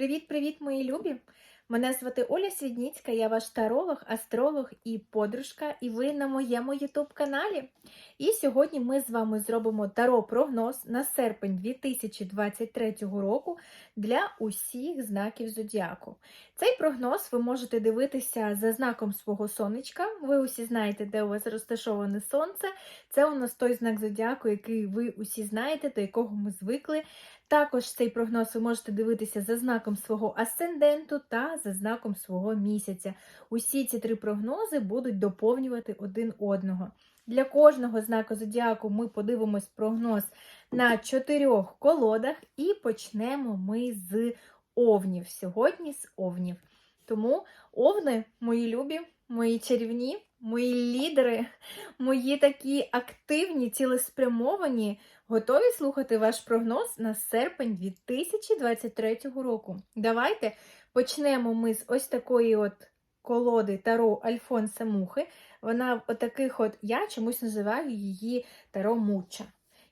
Привіт-привіт, мої любі! Мене звати Оля Свідніцька, я ваш таролог, астролог і подружка, і ви на моєму ютуб-каналі. І сьогодні ми з вами зробимо таро-прогноз на серпень 2023 року для усіх знаків зодіаку. Цей прогноз ви можете дивитися за знаком свого сонечка. Ви усі знаєте, де у вас розташоване сонце. Це у нас той знак зодіаку, який ви усі знаєте, до якого ми звикли. Також цей прогноз ви можете дивитися за знаком свого асценденту та за знаком свого місяця. Усі ці три прогнози будуть доповнювати один одного. Для кожного знаку зодіаку ми подивимось прогноз на чотирьох колодах і почнемо ми з овнів. Сьогодні з овнів. Тому овни, мої любі, мої чарівні, мої лідери, мої такі активні, цілеспрямовані. Готові слухати ваш прогноз на серпень 2023 року. Давайте почнемо ми з ось такої от колоди Таро Альфонса Мухи. Вона отаких от, я чомусь називаю її Таро Муча.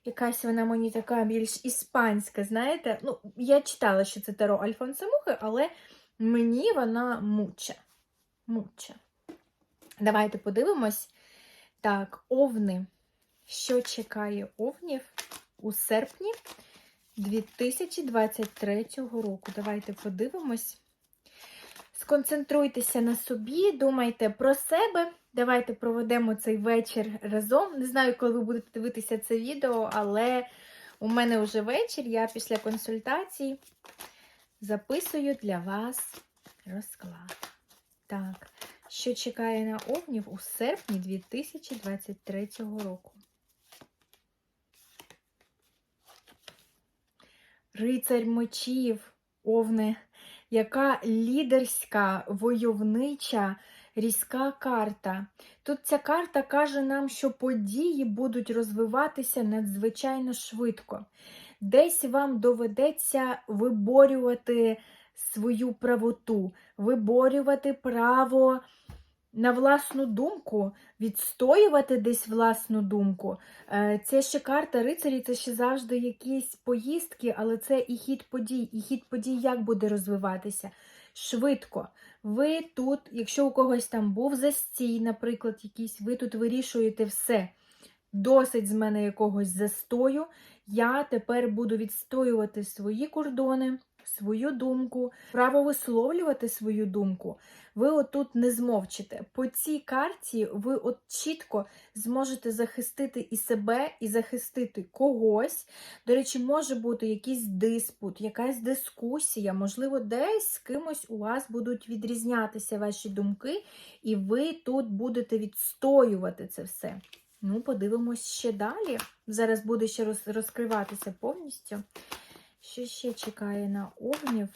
Якась вона мені така більш іспанська, знаєте? Ну, я читала, що це Таро Альфонса Мухи, але мені вона муча. Муча. Давайте подивимось. Так, овни. Що чекає овнів у серпні 2023 року? Давайте подивимось. Сконцентруйтеся на собі, думайте про себе. Давайте проведемо цей вечір разом. Не знаю, коли ви будете дивитися це відео, але у мене вже вечір. Я після консультацій записую для вас розклад. Так, що чекає на овнів у серпні 2023 року? Рицарь мечів, овни, яка лідерська, войовнича, різка карта. Тут ця карта каже нам, що події будуть розвиватися надзвичайно швидко. Десь вам доведеться виборювати свою правоту, виборювати право на власну думку, відстоювати десь власну думку. Е, Це ще карта рицарі, це ще завжди якісь поїздки, але це і хід подій. І хід подій як буде розвиватися? Швидко. Ви тут, якщо у когось там був застій, наприклад, якийсь, ви тут вирішуєте все. Досить з мене якогось застою. Я тепер буду відстоювати свої кордони, свою думку, право висловлювати свою думку. Ви отут не змовчите. По цій карті ви от чітко зможете захистити і себе, і захистити когось. До речі, може бути якийсь диспут, якась дискусія, можливо, десь з кимось у вас будуть відрізнятися ваші думки, і ви тут будете відстоювати це все. Ну, подивимось ще далі. Зараз буде ще роз, розкриватися повністю. Що ще чекає на овнів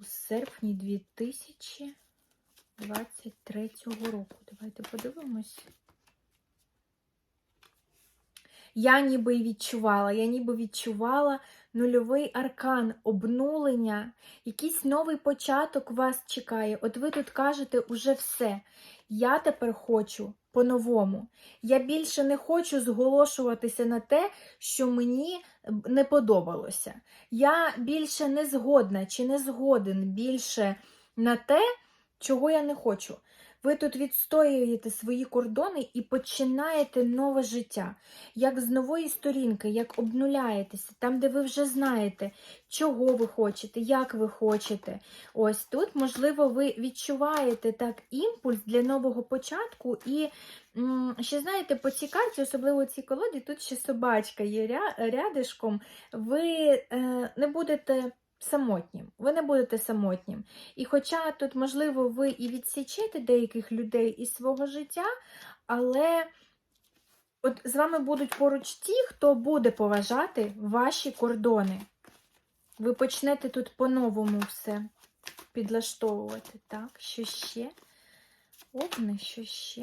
у серпні 2023 року? Давайте подивимось. Я ніби відчувала, я ніби відчувала нульовий аркан, обнулення, якийсь новий початок вас чекає. От ви тут кажете уже все. Я тепер хочу по-новому. Я більше не хочу зголошуватися на те, що мені не подобалося. Я більше не згодна чи не згоден більше на те, чого я не хочу. Ви тут відстоюєте свої кордони і починаєте нове життя, як з нової сторінки, як обнуляєтеся, там, де ви вже знаєте, чого ви хочете, як ви хочете. Ось тут, можливо, ви відчуваєте так імпульс для нового початку. І ще знаєте, по цій карті, особливо цій колоді, тут ще собачка є рядишком, ви е, не будете самотнім. Ви не будете самотнім. І хоча тут, можливо, ви і відсічете деяких людей із свого життя, але от з вами будуть поруч ті, хто буде поважати ваші кордони. Ви почнете тут по-новому все підлаштовувати. Так, що ще? Овни, що ще?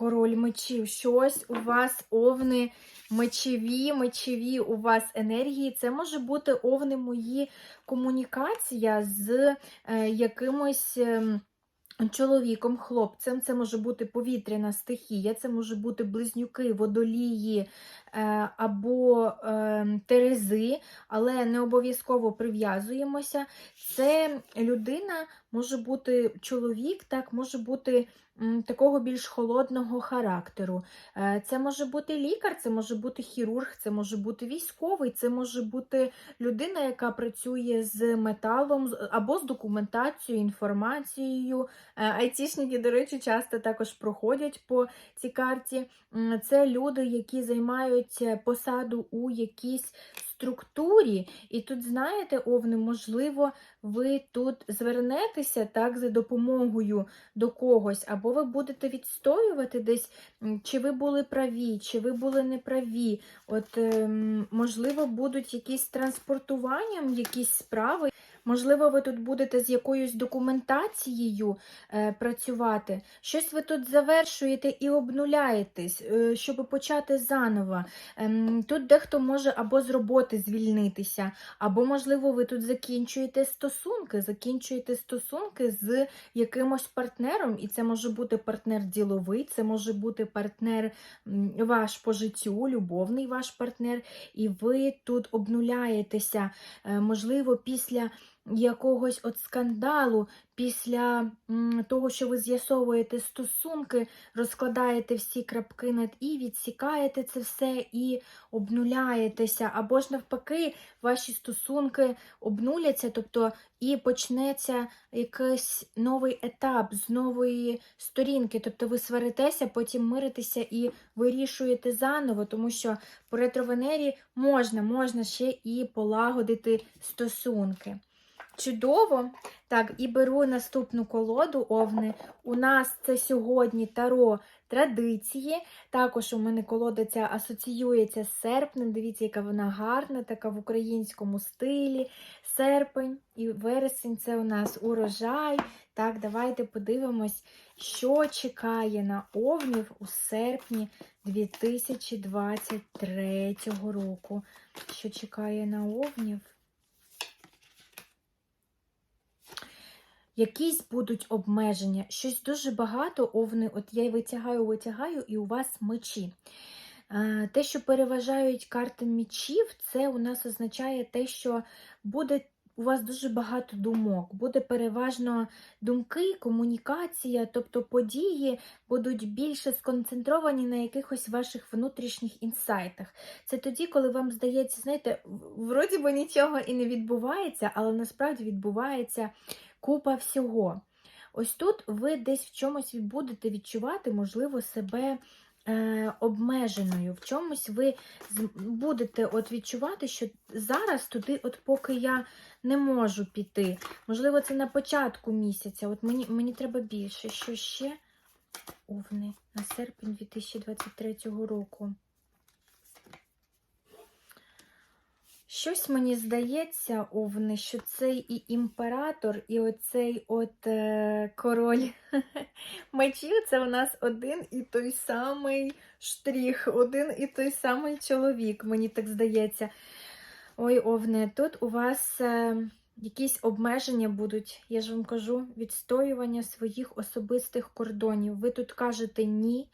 Король мечів. Щось у вас овни мечеві, мечеві у вас енергії. Це може бути овни мої комунікація з е, якимось. Е, Чоловіком, хлопцем, це може бути повітряна стихія, це може бути близнюки, водолії, е, або е, терези, але не обов'язково прив'язуємося. Це людина може бути чоловік, так, може бути такого більш холодного характеру. Е, Це може бути лікар, це може бути хірург, це може бути військовий, це може бути людина, яка працює з металом або з документацією, інформацією. Е, Айтішники, до речі, часто також проходять по цій карті. Це люди, які займають е, посаду у якійсь структурі. І тут, знаєте, Овни, можливо, ви тут звернетеся так за допомогою до когось, або ви будете відстоювати десь, чи ви були праві, чи ви були неправі. От, ем, можливо, будуть якісь транспортуванням, якісь справи. Можливо, ви тут будете з якоюсь документацією е, працювати. Щось ви тут завершуєте і обнуляєтесь, е, щоб почати заново. Ем, тут дехто може або з роботи звільнитися, або, можливо, ви тут закінчуєте стосунки, закінчуєте стосунки з якимось партнером, і це може бути партнер діловий, це може бути партнер ваш по життю, любовний ваш партнер, і ви тут обнуляєтеся, е, можливо, після якогось от скандалу, після того, що ви з'ясовуєте стосунки, розкладаєте всі крапки над і, відсікаєте це все і обнуляєтеся, або ж навпаки, ваші стосунки обнуляться, тобто і почнеться якийсь новий етап з нової сторінки. Тобто ви сваритеся, потім миритеся і вирішуєте заново, тому що по ретровенері можна, можна ще і полагодити стосунки. Чудово! Так, і беру наступну колоду овни. У нас це сьогодні таро традиції. Також у мене колода ця асоціюється з серпнем. Дивіться, яка вона гарна, така в українському стилі. Серпень і вересень це у нас урожай. Так, давайте подивимось, що чекає на овнів у серпні 2023 року. Що чекає на овнів? Якісь будуть обмеження, щось дуже багато овни, от я витягаю, витягаю, і у вас мечі. Е, Те, що переважають карти мечів, це у нас означає те, що буде у вас дуже багато думок, буде переважно думки, комунікація, тобто події будуть більше сконцентровані на якихось ваших внутрішніх інсайтах. Це тоді, коли вам здається, знаєте, вроді би нічого і не відбувається, але насправді відбувається купа всього. Ось тут ви десь в чомусь будете відчувати, можливо, себе е, обмеженою. В чомусь ви будете от відчувати, що зараз туди, от поки я не можу піти. Можливо, це на початку місяця. От мені, мені треба більше. Що ще? Овни на серпень 2023 року. Щось мені здається, Овни, що цей і імператор, і оцей от е, король мечів це у нас один і той самий штрих, один і той самий чоловік, мені так здається. Ой, Овне, тут у вас е, якісь обмеження будуть, я ж вам кажу, відстоювання своїх особистих кордонів. Ви тут кажете ні,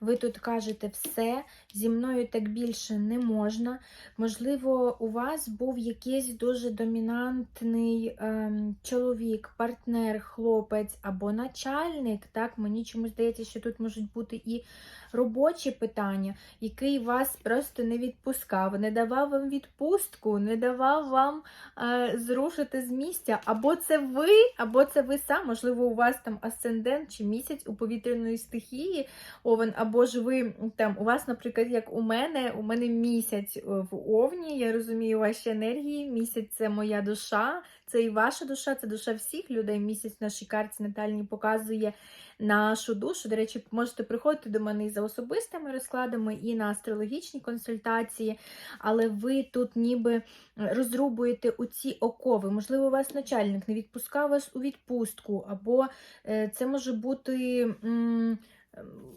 ви тут кажете все, зі мною так більше не можна. Можливо, у вас був якийсь дуже домінантний ем, чоловік, партнер, хлопець або начальник. Так, мені чомусь здається, що тут можуть бути і робочі питання, який вас просто не відпускав, не давав вам відпустку, не давав вам е, зрушити з місця. Або це ви, або це ви сам. Можливо, у вас там асцендент чи місяць у повітряної стихії, овен, або ж ви там, у вас, наприклад, як у мене, у мене місяць е, в овні, я розумію ваші енергії. Місяць це моя душа, це і ваша душа, це душа всіх людей. Місяць в нашій карті натальній показує нашу душу. До речі, можете приходити до мене і за особистими розкладами, і на астрологічні консультації, але ви тут ніби розрубуєте у ці окови. Можливо, у вас начальник не відпускав вас у відпустку, або е, це може бути.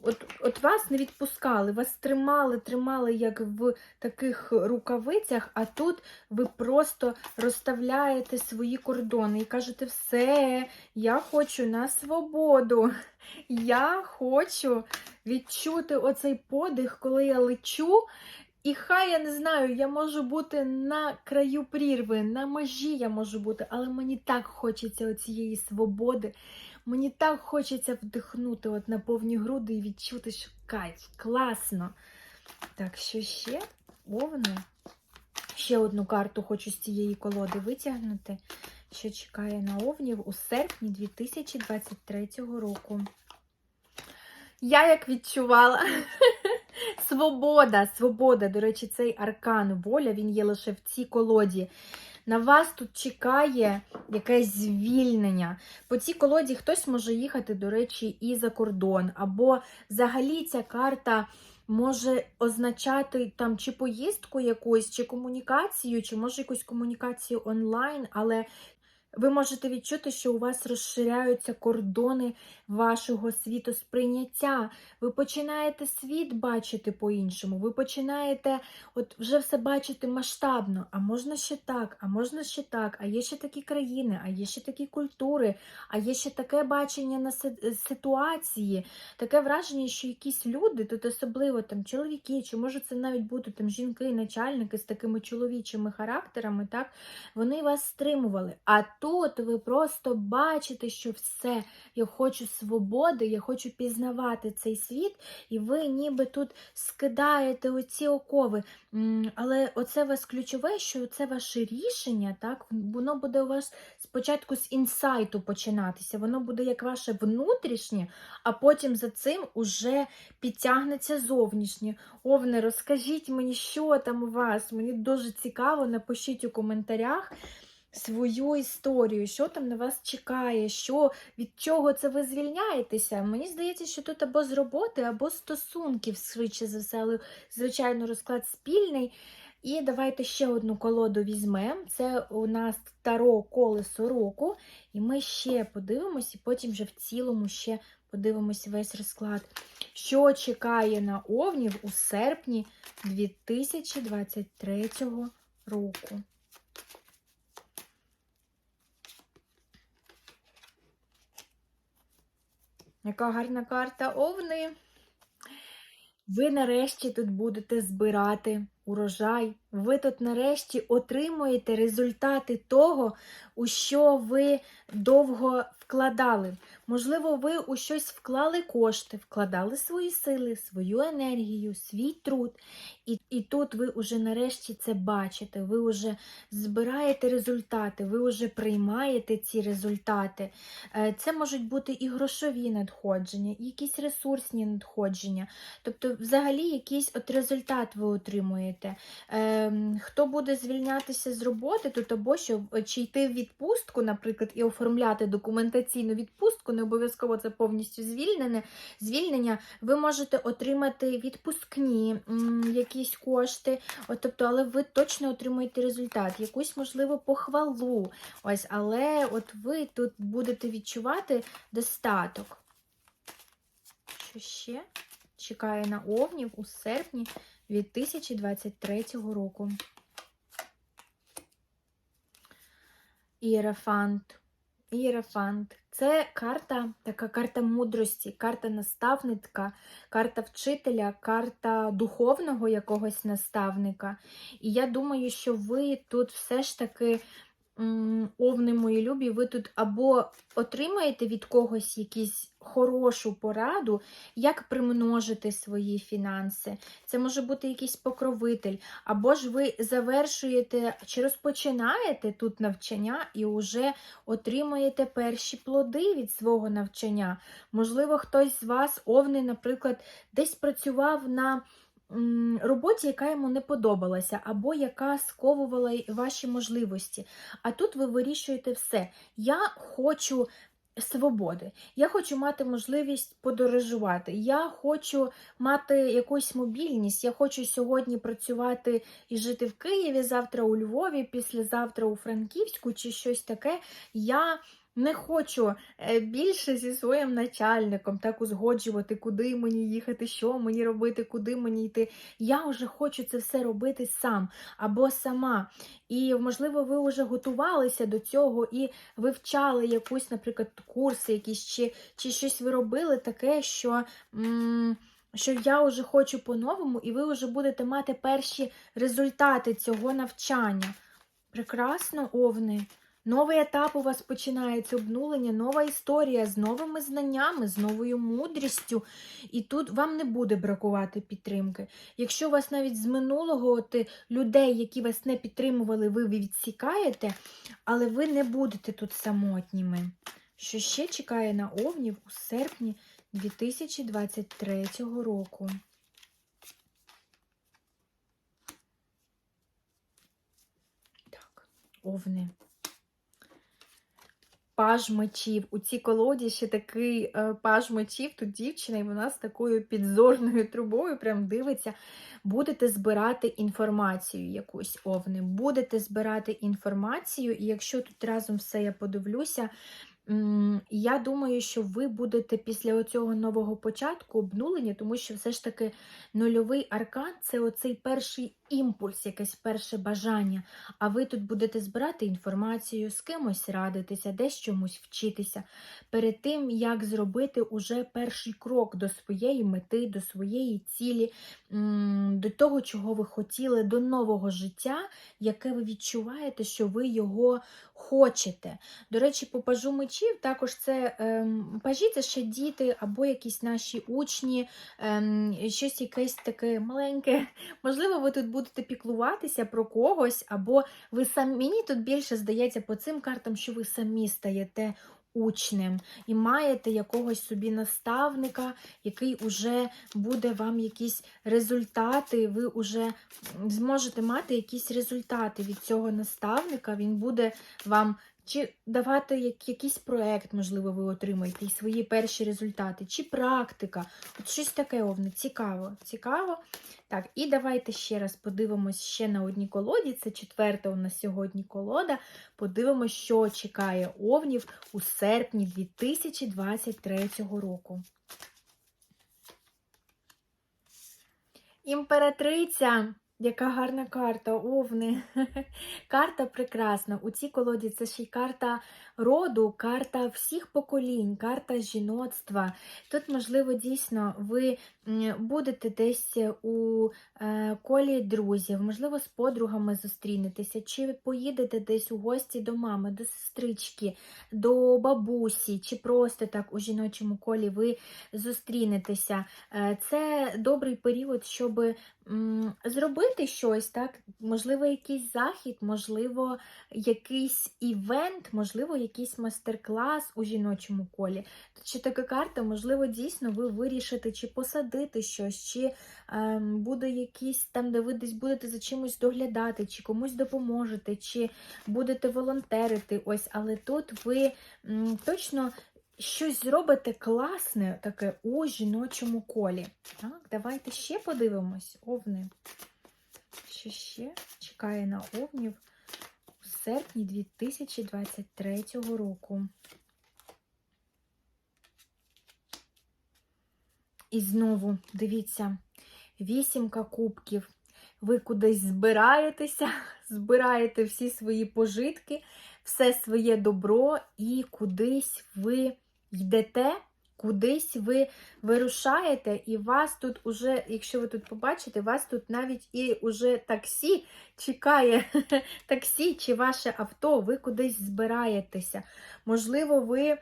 От, от вас не відпускали, вас тримали, тримали як в таких рукавицях, а тут ви просто розставляєте свої кордони і кажете, все, я хочу на свободу. Я хочу відчути оцей подих, коли я лечу, І хай я не знаю, я можу бути на краю прірви, на межі я можу бути, але мені так хочеться оцієї свободи. Мені так хочеться вдихнути от на повні груди і відчути, що кайф, класно. Так, що ще? Овни. Ще одну карту хочу з цієї колоди витягнути, що чекає на овнів у серпні 2023 року. Я як відчувала. Свобода, свобода. До речі, цей аркан воля, він є лише в цій колоді. На вас тут чекає якесь звільнення. По цій колоді хтось може їхати, до речі, і за кордон. Або взагалі ця карта може означати там чи поїздку якусь, чи комунікацію, чи може якусь комунікацію онлайн, але ви можете відчути, що у вас розширяються кордони вашого світосприйняття. Ви починаєте світ бачити по-іншому. Ви починаєте от вже все бачити масштабно. А можна ще так, а можна ще так, а є ще такі країни, а є ще такі культури, а є ще таке бачення на ситуації, таке враження, що якісь люди, тут особливо там чоловіки, чи може це навіть бути там жінки, начальники з такими чоловічими характерами, так, вони вас стримували. А тут ви просто бачите, що все, я хочу свободи, я хочу пізнавати цей світ, і ви ніби тут скидаєте оці окови. Але оце вас ключове, що це ваше рішення, так, воно буде у вас спочатку з інсайту починатися, воно буде як ваше внутрішнє, а потім за цим уже підтягнеться зовнішнє. Овне, розкажіть мені, що там у вас. Мені дуже цікаво, напишіть у коментарях свою історію, що там на вас чекає, що, від чого це ви звільняєтеся. Мені здається, що тут або з роботи, або стосунків, швидше за все, звичайно, розклад спільний. І давайте ще одну колоду візьмемо. Це у нас Таро колесо року. І ми ще подивимось, і потім вже в цілому ще подивимось весь розклад. Що чекає на овнів у серпні 2023 року? Яка гарна карта овни. Ви нарешті тут будете збирати урожай. Ви тут нарешті отримуєте результати того, у що ви довго вкладали. Можливо, ви у щось вклали кошти, вкладали свої сили, свою енергію, свій труд. І, і тут ви вже нарешті це бачите, ви вже збираєте результати, ви вже приймаєте ці результати. Е, Це можуть бути і грошові надходження, і якісь ресурсні надходження. Тобто, взагалі, якийсь от результат ви отримуєте. Ем, Хто буде звільнятися з роботи, тут або що чи йти в відпустку, наприклад, і оформляти документаційну відпустку, не обов'язково це повністю звільнене. Звільнення, ви можете отримати відпускні якісь кошти, от, тобто, але ви точно отримуєте результат, якусь, можливо, похвалу. Ось, але от ви тут будете відчувати достаток. Що ще чекає на овнів у серпні 2023 року? Іерафант. Іерафант. Це карта, така карта мудрості, карта наставника, карта вчителя, карта духовного якогось наставника. І я думаю, що ви тут все ж таки, овни мої любі, ви тут або отримаєте від когось якусь хорошу пораду, як примножити свої фінанси. Це може бути якийсь покровитель, або ж ви завершуєте чи розпочинаєте тут навчання і вже отримуєте перші плоди від свого навчання. Можливо, хтось з вас, овни, наприклад, десь працював на роботі, яка йому не подобалася, або яка сковувала ваші можливості. А тут ви вирішуєте все. Я хочу. Свободи. Я хочу мати можливість подорожувати. Я хочу мати якусь мобільність. Я хочу сьогодні працювати і жити в Києві, завтра у Львові, післязавтра у Франківську чи щось таке. Я не хочу е, більше зі своїм начальником так узгоджувати, куди мені їхати, що мені робити, куди мені йти. Я вже хочу це все робити сам або сама. І, можливо, ви вже готувалися до цього і вивчали якусь, наприклад, курси, якісь чи, чи щось ви робили таке, що. Що я вже хочу по-новому, і ви вже будете мати перші результати цього навчання. Прекрасно, овни. Новий етап у вас починається обнулення, нова історія з новими знаннями, з новою мудрістю. І тут вам не буде бракувати підтримки. Якщо вас навіть з минулого от, е, людей, які вас не підтримували, ви відсікаєте, але ви не будете тут самотніми. Що ще чекає на овнів у серпні 2023 року? Так, овни. Паж мечів. У цій колоді ще такий е, паж мечів, тут дівчина, і вона з такою підзорною трубою прям дивиться. Будете збирати інформацію якусь овни. Будете збирати інформацію, і якщо тут разом все я подивлюся, я думаю, що ви будете після цього нового початку обнулення, тому що все ж таки нульовий аркан це оцей перший імпульс, якесь перше бажання. А ви тут будете збирати інформацію, з кимось радитися, десь чомусь вчитися, перед тим, як зробити уже перший крок до своєї мети, до своєї цілі, до того, чого ви хотіли, до нового життя, яке ви відчуваєте, що ви його хочете. До речі, по пажу мечів також це ем, пажі це ще діти або якісь наші учні, ем, щось якесь таке маленьке. Можливо, ви тут будете піклуватися про когось, або ви самі. Мені тут більше здається по цим картам, що ви самі стаєте. Учнем і маєте якогось собі наставника, який уже буде вам якісь результати, ви вже зможете мати якісь результати від цього наставника. Він буде вам чи давати як, якийсь проект, можливо, ви отримаєте і свої перші результати, чи практика. От щось таке овне. Цікаво. Цікаво. Так, і давайте ще раз подивимось ще на одній колоді. Це четверта у нас сьогодні колода. Подивимось, що чекає овнів у серпні 2023 року. Імператриця. Яка гарна карта, овни. Карта прекрасна. У цій колоді це ще й карта роду, карта всіх поколінь, карта жіноцтва. Тут, можливо, дійсно ви будете десь у е, колі друзів, можливо, з подругами зустрінетеся, чи поїдете десь у гості до мами, до сестрички, до бабусі, чи просто так у жіночому колі ви зустрінетеся. Е, Це добрий період, щоб зробити щось, так? Можливо, якийсь захід, можливо, якийсь івент, можливо, якийсь мастер-клас у жіночому колі. Ще така карта, можливо, дійсно ви вирішите, чи посадити щось, чи ем, буде якийсь там, де ви десь будете за чимось доглядати, чи комусь допоможете, чи будете волонтерити. Ось, але тут ви м, точно. Щось зробите класне таке у жіночому колі. Так, давайте ще подивимось, овни. Що ще чекає на овнів у серпні 2023 року. І знову, дивіться, вісімка кубків. Ви кудись збираєтеся, збираєте всі свої пожитки, все своє добро, і кудись ви йдете, кудись ви вирушаєте, і вас тут уже, якщо ви тут побачите, вас тут навіть і уже таксі чекає, таксі чи ваше авто, ви кудись збираєтеся. Можливо, ви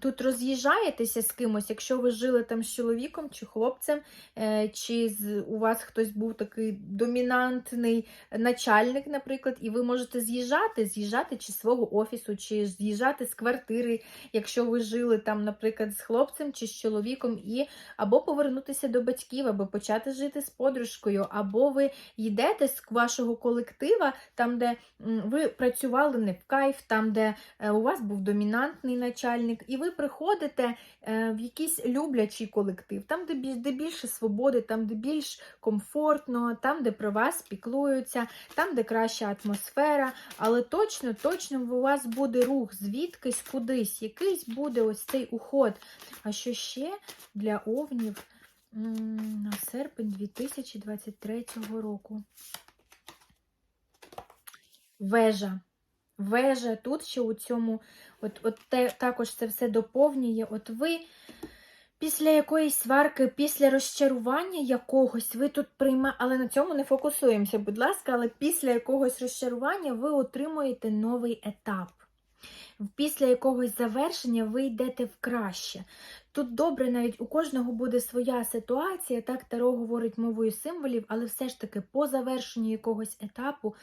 тут роз'їжджаєтеся з кимось, якщо ви жили там з чоловіком чи хлопцем, е, чи у вас хтось був такий домінантний начальник, наприклад, і ви можете з'їжджати, з'їжджати чи з свого офісу, чи з'їжджати з квартири, якщо ви жили там, наприклад, з хлопцем чи з чоловіком, і або повернутися до батьків, або почати жити з подружкою, або ви йдете з вашого колектива, там, де ви працювали не в кайф, там, де е, у вас був домінантний начальник начальник, і ви приходите е, в якийсь люблячий колектив, там, де де більше свободи, там, де більш комфортно, там, де про вас піклуються, там, де краща атмосфера, але точно, точно у вас буде рух звідкись кудись, якийсь буде ось цей уход. А що ще для овнів на серпень 2023 року? Вежа. Вежа тут ще у цьому От, от те, також це все доповнює. От ви Після якоїсь сварки, після розчарування якогось, ви тут приймаєте, але на цьому не фокусуємося, будь ласка, але після якогось розчарування ви отримуєте новий етап. Після якогось завершення ви йдете в краще. Тут добре, навіть у кожного буде своя ситуація, так Таро говорить мовою символів, але все ж таки по завершенню якогось етапу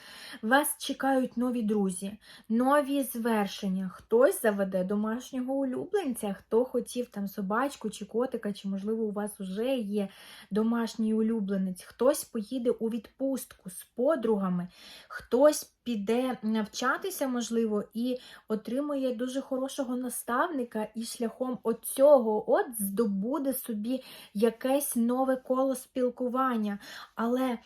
вас чекають нові друзі, нові звершення. Хтось заведе домашнього улюбленця, хто хотів там собачку чи котика, чи, можливо, у вас вже є домашній улюбленець, хтось поїде у відпустку з подругами, хтось піде навчатися, можливо, і отримує дуже хорошого наставника, і шляхом оцього от здобуде собі якесь нове коло спілкування. Але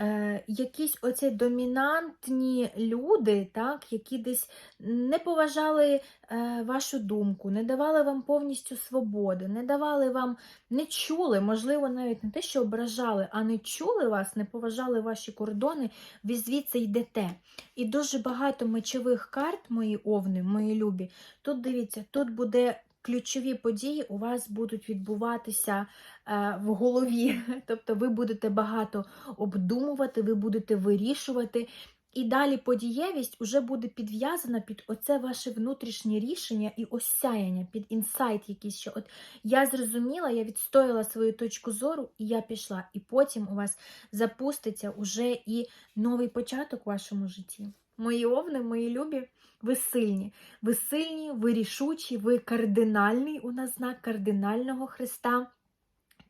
е, якісь оці домінантні люди, так, які десь не поважали е, вашу думку, не давали вам повністю свободи, не давали вам, не чули, можливо, навіть не те, що ображали, а не чули вас, не поважали ваші кордони, ви звідси йдете. І дуже багато мечових карт, мої овни, мої любі. Тут дивіться, тут буде ключові події у вас будуть відбуватися е, в голові. Тобто ви будете багато обдумувати, ви будете вирішувати. І далі подієвість вже буде підв'язана під оце ваше внутрішнє рішення і осяяння, під інсайт якийсь, що от я зрозуміла, я відстояла свою точку зору, і я пішла. І потім у вас запуститься уже і новий початок в вашому житті. Мої овни, мої любі, ви сильні. Ви сильні, ви рішучі, ви кардинальний у нас знак кардинального Христа.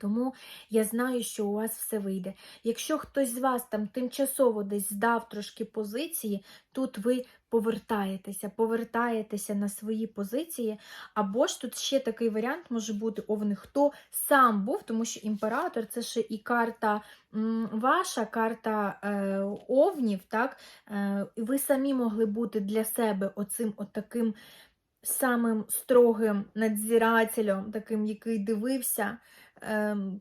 Тому я знаю, що у вас все вийде. Якщо хтось з вас там тимчасово десь здав трошки позиції, тут ви повертаєтеся, повертаєтеся на свої позиції. Або ж тут ще такий варіант може бути овни, хто сам був, тому що імператор це ще і карта ваша, карта е, овнів. так? Е, ви самі могли бути для себе оцим отаким самим строгим надзирателем, таким, який дивився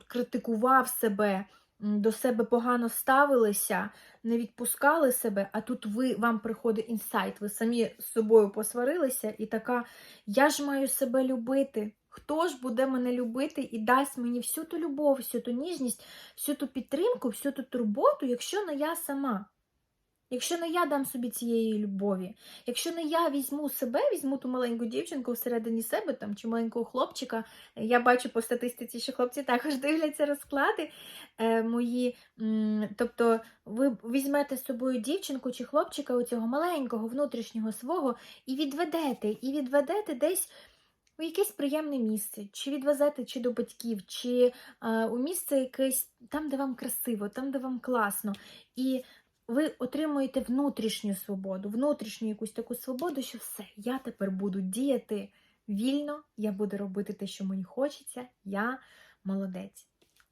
критикував себе, до себе погано ставилися, не відпускали себе, а тут ви, вам приходить інсайт, ви самі з собою посварилися, і така, я ж маю себе любити. Хто ж буде мене любити і дасть мені всю ту любов, всю ту ніжність, всю ту підтримку, всю ту турботу, якщо не я сама? Якщо не я дам собі цієї любові, якщо не я візьму себе, візьму ту маленьку дівчинку всередині себе там, чи маленького хлопчика, я бачу по статистиці, що хлопці також дивляться розклади е, мої. Тобто ви візьмете з собою дівчинку чи хлопчика у цього маленького внутрішнього свого і відведете, і відведете десь. У якесь приємне місце, чи відвезете чи до батьків, чи е, у місце якесь там, де вам красиво, там, де вам класно. І ви отримуєте внутрішню свободу, внутрішню якусь таку свободу, що все, я тепер буду діяти вільно, я буду робити те, що мені хочеться, я молодець.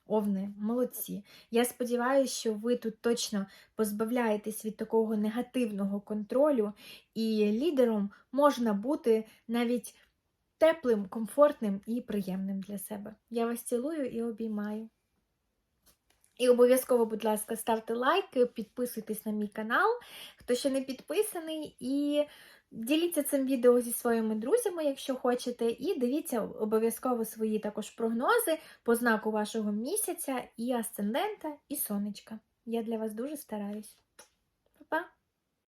Овни, молодці. Я сподіваюся, що ви тут точно позбавляєтесь від такого негативного контролю, і лідером можна бути навіть теплим, комфортним і приємним для себе. Я вас цілую і обіймаю. І обов'язково, будь ласка, ставте лайки, підписуйтесь на мій канал, хто ще не підписаний, і діліться цим відео зі своїми друзями, якщо хочете, і дивіться обов'язково свої також прогнози по знаку вашого місяця, і асцендента, і сонечка. Я для вас дуже стараюсь. Па-па!